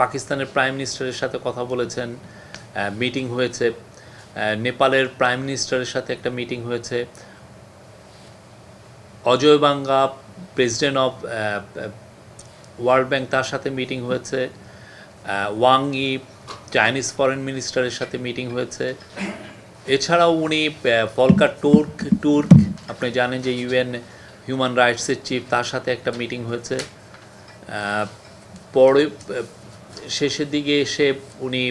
পাকিস্তানের প্রাইম মিনিস্টারের সাথে কথা বলেছেন মিটিং হয়েছে নেপালের প্রাইম মিনিস্টারের সাথে একটা মিটিং হয়েছে। অজয় বাঙ্গা প্রেসিডেন্ট অফ ওয়ার্ল্ড ব্যাংক তার সাথে মিটিং হয়েছে। ওয়াং ই চাইনিজ ফরেন মিনিস্টারের সাথে মিটিং হয়েছে। এছাড়াও উনি ফলকা টুর্ক টুর্ক আপনি জানেন যে ইউএন হিউম্যান রাইটসের চিফ তার সাথে একটা মিটিং হয়েছে। পরে শেষের দিকে এসে উনি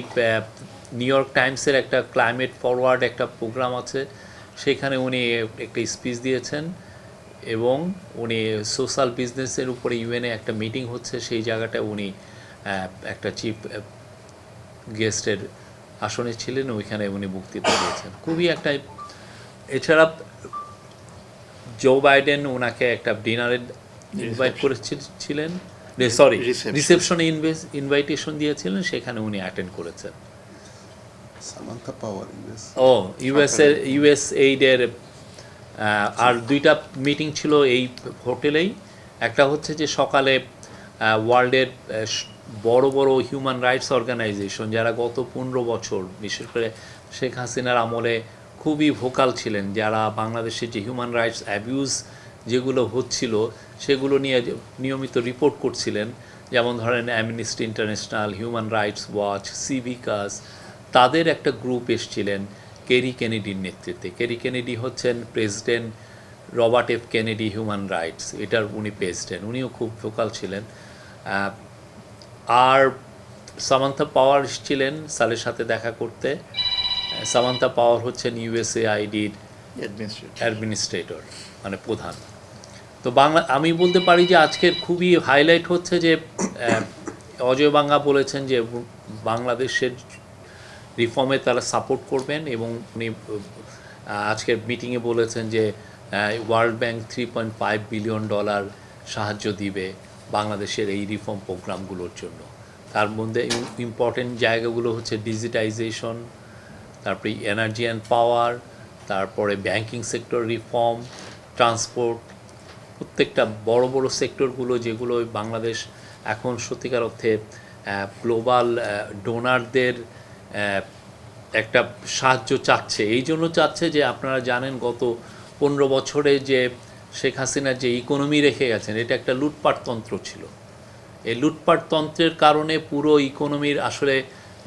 নিউ ইয়র্ক টাইমসের একটা ক্লাইমেট ফরওয়ার্ড একটা প্রোগ্রাম আছে সেখানে উনি একটা স্পিচ দিয়েছেন এবং উনি সোশ্যাল বিজনেসের উপরে ইউএনএ একটা মিটিং হচ্ছে সেই জায়গাটা উনি একটা চিফ গেস্টের আসনে ছিলেন ওইখানে উনি বক্তৃতা দিয়েছেন। খুবই একটা এছাড়া জো বাইডেন ওনাকে একটা ডিনারে ইনভাইট করেছিলেন। সরি রিসেপশনে ইনভাইটেশন দিয়েছিলেন সেখানে উনি অ্যাটেন্ড করেছেন। সামান্থা পাওয়ার ও ইউএস এর ইউএস এইডের আর দুইটা মিটিং ছিল এই হোটেলেই। একটা হচ্ছে যে সকালে ওয়ার্ল্ডের বড় বড় হিউম্যান রাইটস অর্গানাইজেশন যারা গত পনেরো বছর বিশেষ করে শেখ হাসিনার আমলে খুবই ভোকাল ছিলেন যারা বাংলাদেশের যে হিউম্যান রাইটস অ্যাবিউজ যেগুলো হচ্ছিল সেগুলো নিয়ে নিয়মিত রিপোর্ট করছিলেন যেমন ধরেন Amnesty International Human Rights Watch Civicus তাদের একটা গ্রুপ এসছিলেন কেরি কেনেডির নেতৃত্বে। কেরি কেনেডি হচ্ছেন president Robert F Kennedy human rights এটার উনি প্রেসিডেন্ট উনিও খুব ভোকাল ছিলেন। আর সামান্থা পাওয়ার ছিলেন সালের সাথে দেখা করতে। সামান্থা পাওয়ার হচ্ছেন ইউএসএ আইডির অ্যাডমিনিস্ট্রেটর অ্যাডমিনিস্ট্রেটর মানে প্রধান। তো বাংলা, আমি বলতে পারি যে আজকের খুবই হাইলাইট হচ্ছে যে অজয় বাঙ্গা বলেছেন যে বাংলাদেশের রিফর্মে তারা সাপোর্ট করবেন এবং উনি আজকের মিটিংয়ে বলেছেন যে World Bank three point five billion dollar সাহায্য দিবে বাংলাদেশের এই রিফর্ম প্রোগ্রামগুলোর জন্য। তার মধ্যে ইম্পর্টেন্ট জায়গাগুলো হচ্ছে ডিজিটাইজেশন তারপরে এনার্জি অ্যান্ড পাওয়ার তারপরে ব্যাংকিং সেক্টর রিফর্ম ট্রান্সপোর্ট প্রত্যেকটা বড় বড় সেক্টরগুলো যেগুলো বাংলাদেশ এখন সত্যিকার অর্থে গ্লোবাল ডোনারদের একটা সাহায্য চাচ্ছে। এই জন্য চাচ্ছে যে আপনারা জানেন গত পনেরো বছরে যে শেখ হাসিনার যে ইকোনমি রেখে গেছেন, এটা একটা লুটপাট তন্ত্র ছিল। এই লুটপাট তন্ত্রের কারণে পুরো ইকোনমির আসলে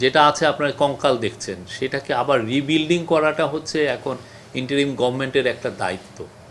যেটা আছে আপনার কঙ্কাল দেখছেন, সেটাকে আবার রিবিল্ডিং করাটা হচ্ছে এখন ইন্টারিম গভর্নমেন্টের একটা দায়িত্ব।